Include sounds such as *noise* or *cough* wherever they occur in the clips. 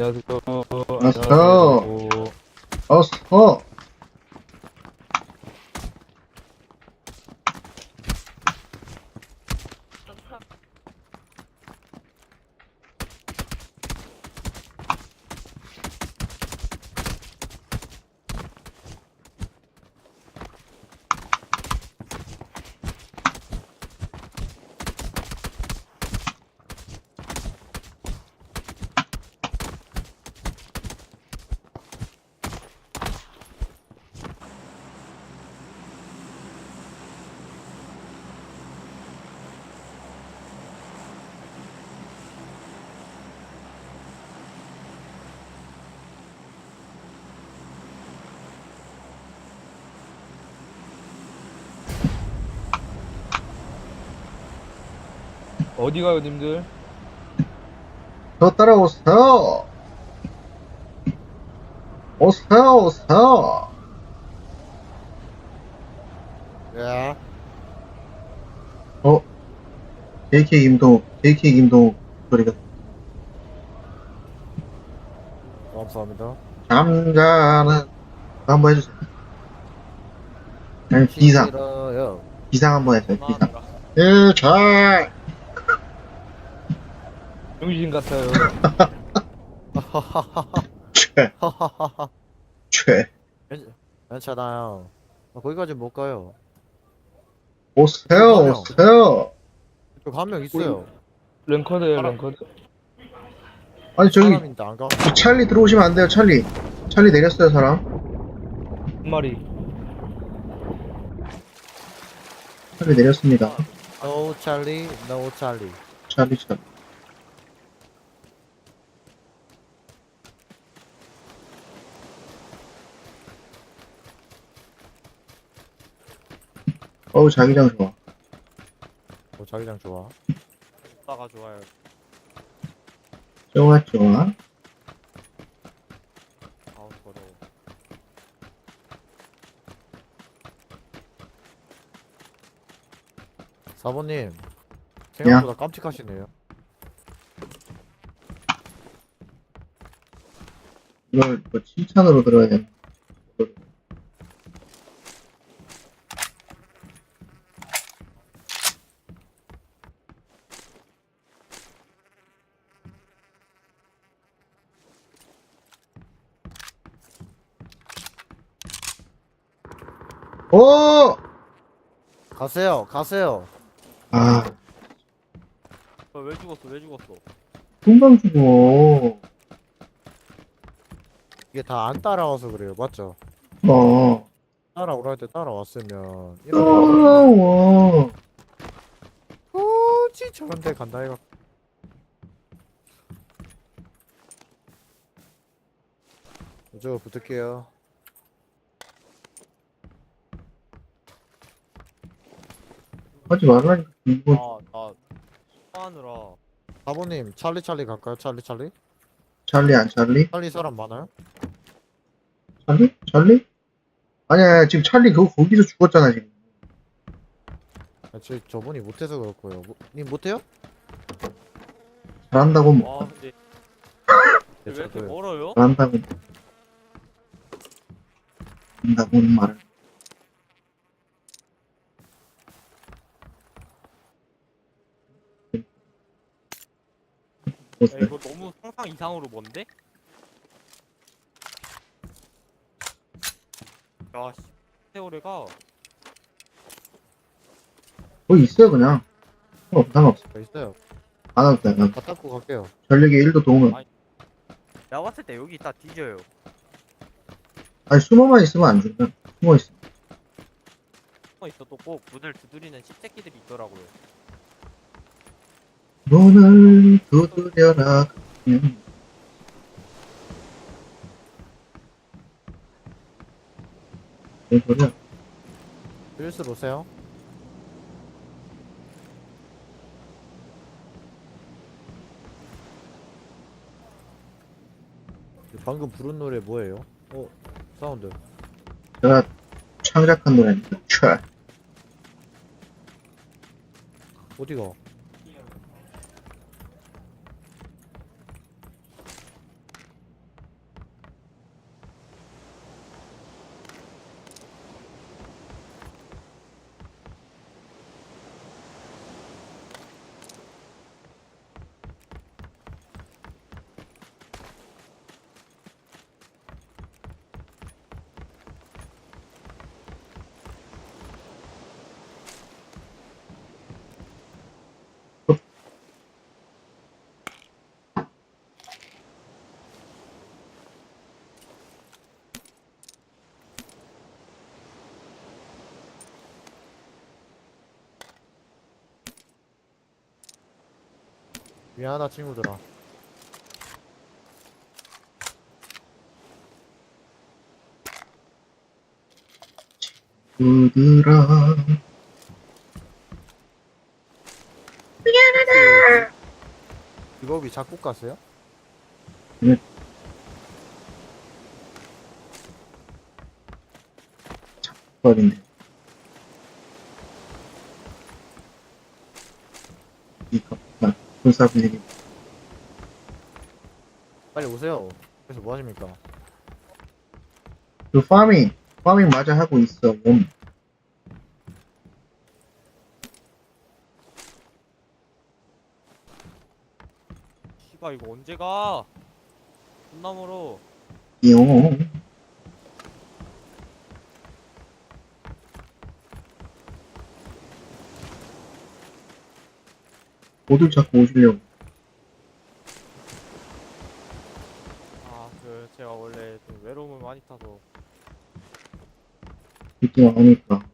안녕하세요. 안녕하세요. 안녕하세요. 어서 어디 가요, 님들? 저 따라오세요. 오세요, 오세요. 야, 어, JK 김동, JK 김동 소리가 감사합니다. 잠자는 한번 해주세요. 아니 싫어요. 비상 한번 해줘요. 비상. 예, 잘. 병신 같아요. 최, *laughs* 최. 괜찮아요. 아, 거기까지 못 가요. 오세요. 오세요. 저한명 있어요. 랭커드에요, 랭커드. 아니 저기 사람인데 안 가. 저 찰리 들어오시면 안 돼요, 찰리. 찰리 내렸어요, 사람. 한 마리. 찰리 내렸습니다. No 찰리, no 찰리. 찰리, 찰리. 어우, 자기장 좋아. 어, 자기장 좋아. 오빠가 좋아요. 좋아, 좋아. 아우 더러워. 사모님, 생각보다 깜찍하시네요. 이걸 뭐 칭찬으로 들어야 되나? 오! 가세요, 가세요. 아, 어, 왜 죽었어? 왜 죽었어? 금방 죽어. 이게 다 안 따라와서 그래요, 맞죠? 어. 따라오라 할 때 따라왔으면 이런 따라와. 굳이 저런 데 간다 이거. 저 붙을게요. 하지 말라니까. 이거 아, 나 하느라 사모님, 찰리 찰리 갈까요? 찰리 찰리? 찰리 안 찰리? 찰리 사람 많아요? 찰리? 찰리? 아니야, 아니야, 지금 찰리 그거 거기서 죽었잖아, 지금. 아, 저 저분이 못해서 그럴 거예요. 뭐, 님 못해요? 잘한다고 뭐. 와 근데 왜 저- 이렇게 그- 멀어요? 잘한다고. 잘한다고는 말을. 야, 보세요. 이거 너무 상상 이상으로 먼데? 야, 씨, 세월에가 거기 있어요, 그냥. 어, 상관없어. 저 있어요. 안 와도 돼. 난 다 닦고 갈게요. 전력이 1도 도움을. 내가 봤을 때 여기 다 뒤져요. 아니, 숨어만 있으면 안 죽어. 숨어 있어. 숨어 있어도 꼭 문을 두드리는 씹새끼들이 있더라고요. 문을 두드려라. 음. 뭔 소리야? 필스로 오세요. 방금 부른 노래 뭐예요? 어, 사운드. 제가 창작한 노래입니다. 촤. 어디가? 미안하다 친구들아. 부드라 직업이 작곡 가수요? 버린데 이거 군사 분위기 빨리 오세요 그래서 뭐 하십니까? 그 파밍 파밍 마저 하고 있어 몸 씨발 이거 언제 가? 멀어. 용 모두 자꾸 오시려고. 아 그 제가 원래 좀 외로움을 많이 타서. 느낌 아니까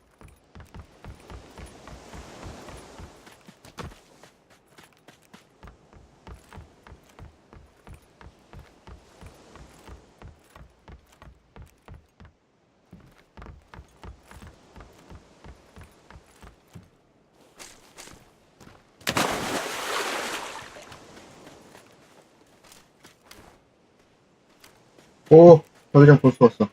오, 자기장 벌써 왔어.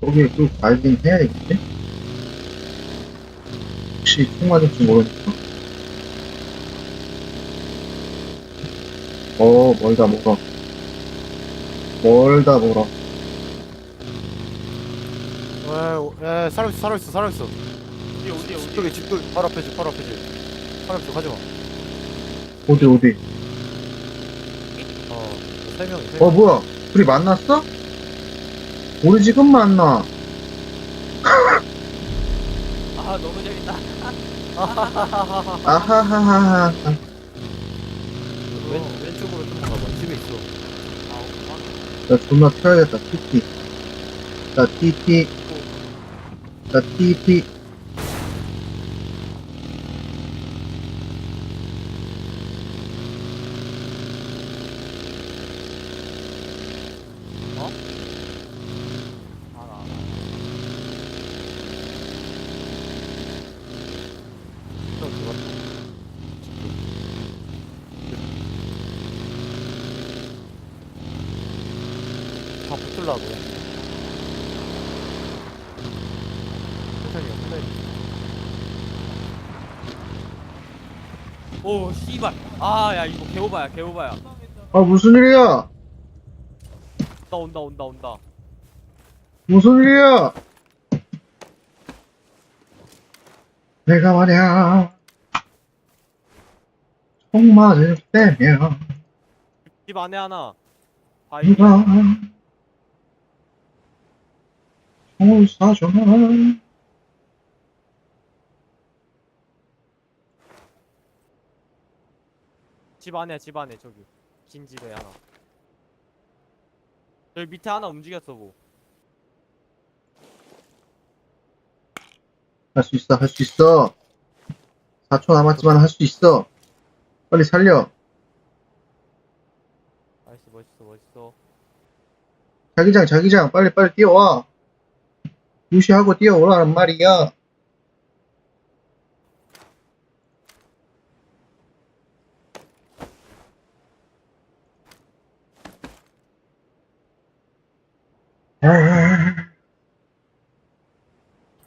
거기에 또 알긴 해야 되겠지? 혹시 총 맞을지 모르니까. 어, 멀다, 멀어. 멀다, 멀어. 에, 에 살아있어 살아있어 살아있어 어디 어디 어디 집쪽에 집쪽 바로 앞에 집 바로 앞에 집 바로 앞에 가지마 어디, 어디? 어 세 명이 세 어, 명. 뭐야? 둘이 만났어? 우리 지금 만나. 아 너무 재밌다. 아하하하하. 왼, 왼쪽으로 좀 가봐 집에 있어 아. 나 존나 튀어야겠다, TT. 나 TT. 나 TT. 붙들라고 천천히요 천천히 오 씨발. 아야 이거 개오바야 개오바야. 아, 무슨 일이야? 온다 온다 온다 온다. 무슨 일이야? 내가 말야 총 맞을 때면 집 안에 하나. 바위. 누가 쏴줘 집 안에 집 안에 저기. 긴 집에 하나. 여기 밑에 하나 움직였어 뭐. 할 수 있어 할 수 있어. 4초 남았지만 할 수 있어. 빨리 살려. 나이스 멋있어 멋있어. 자기장 자기장. 빨리 빨리 뛰어와 무시하고 뛰어오라는 말이야 아, 야,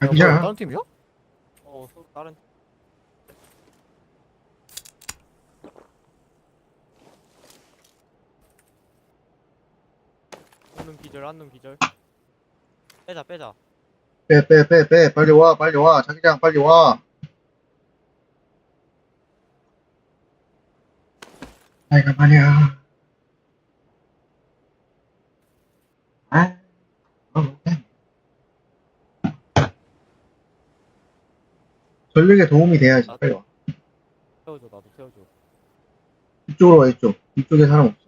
뭐야, 자기장 다른 팀이야? 어또 다른. 한놈 기절 한놈 기절. 빼자 빼자 빼, 빼, 빼, 빼. 빨리 와, 빨리 와. 자기장, 빨리 와. 아이가 말이야. 아, 어, 못해. 전력에 도움이 돼야지. 빨리 와. 태워줘 나도 태워줘 이쪽으로 와, 이쪽. 이쪽에 사람 없어.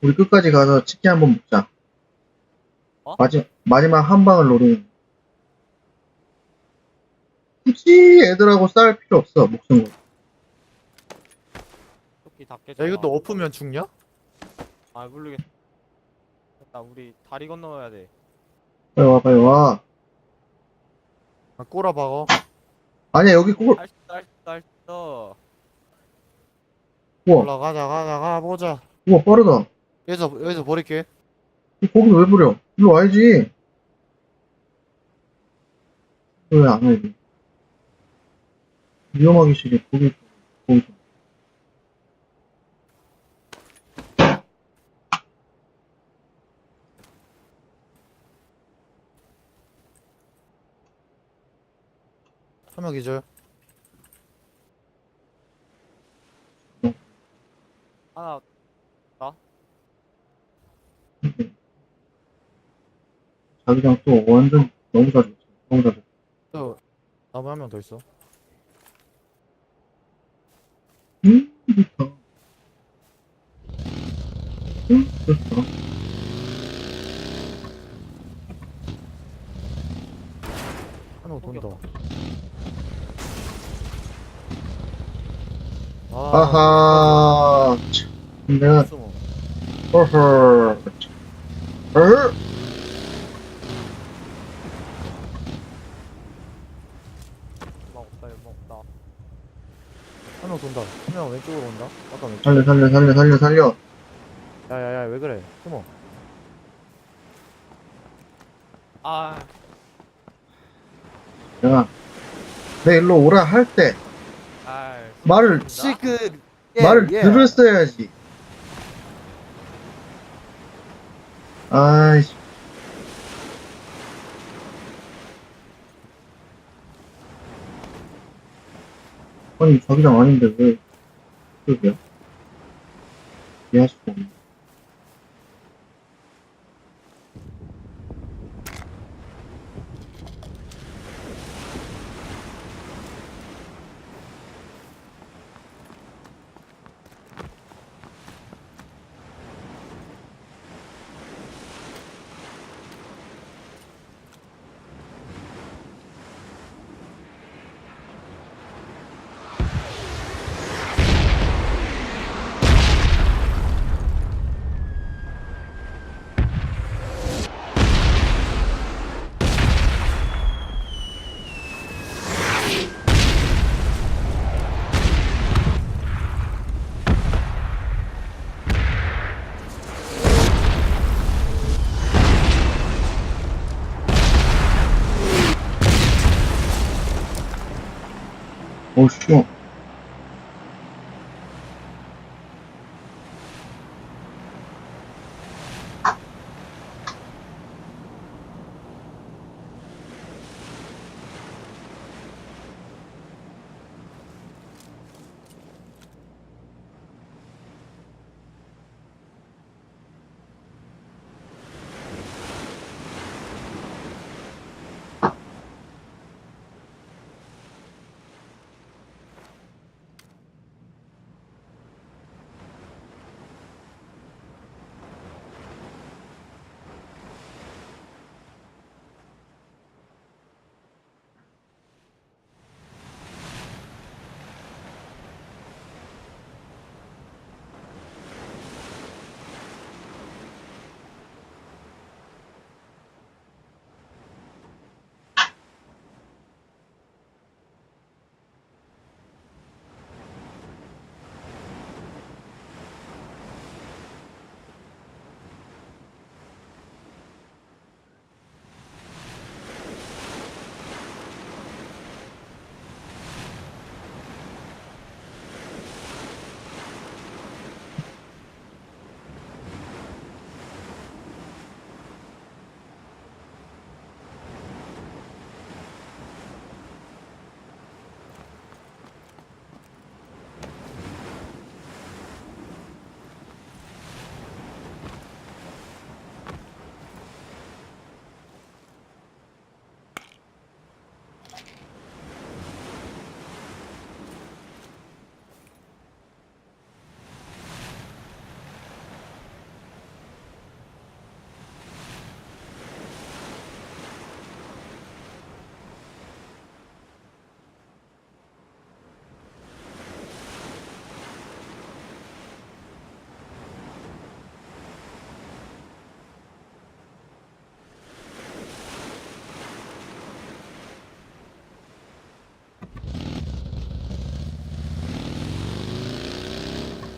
우리 끝까지 가서 치킨 한번 먹자. 어? 마지, 마지막 한 방을 노리는. 굳이 애들하고 싸울 필요 없어, 목숨 걸. 토끼 다 깨져 야 이것도 엎으면 죽냐? 아 모르겠어 나 우리 다리 건너야 돼 빨리 와, 빨리 와. 아, 꼬라 박어 아니야, 여기 꼭, 할수 있어 할 수 있어 할 수 있어 우와, 올라가자 가자 가보자 우와, 빠르다. 여기서 여기서 버릴게 거기 왜 버려? 일로 와야지. 왜 안 와, 이거? 위험하기 싫어, 거기, 거기서. 한명 기절 하나 자기장 또 완전 너무 잘했어. 너무 잘했어. 또 나무 한 명 더 있어 음, 좋다. 음, 좋다. 한명 돈다 아, 아하, 참, 내가, 숨어. 어허, 어허, 연막 없다 연막 없다 한 명 돈다 한 명 왼쪽으로 온다 아까 왼쪽 살려, 살려, 살려, 살려, 살려. 야야야 왜 그래 숨어 아 내가, 내 일로 오라 할 때, 아, 말을, 시그 말을 예. 들었어야지. 아이씨. 아니, 자기장 아닌데 왜, 그러게 요? 이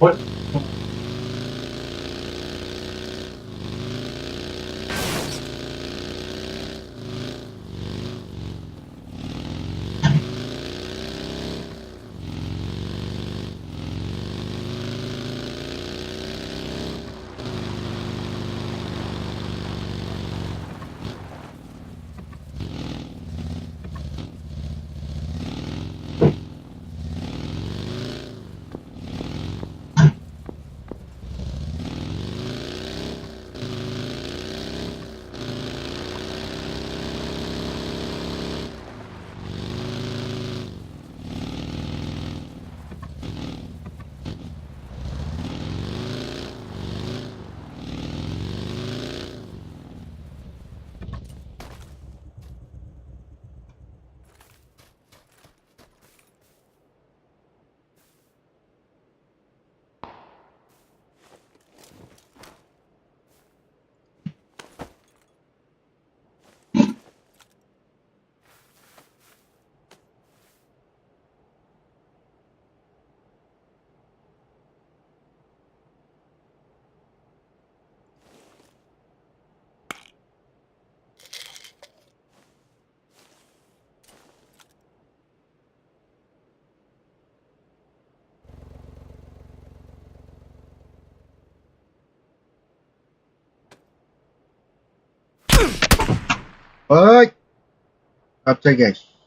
해 할 수가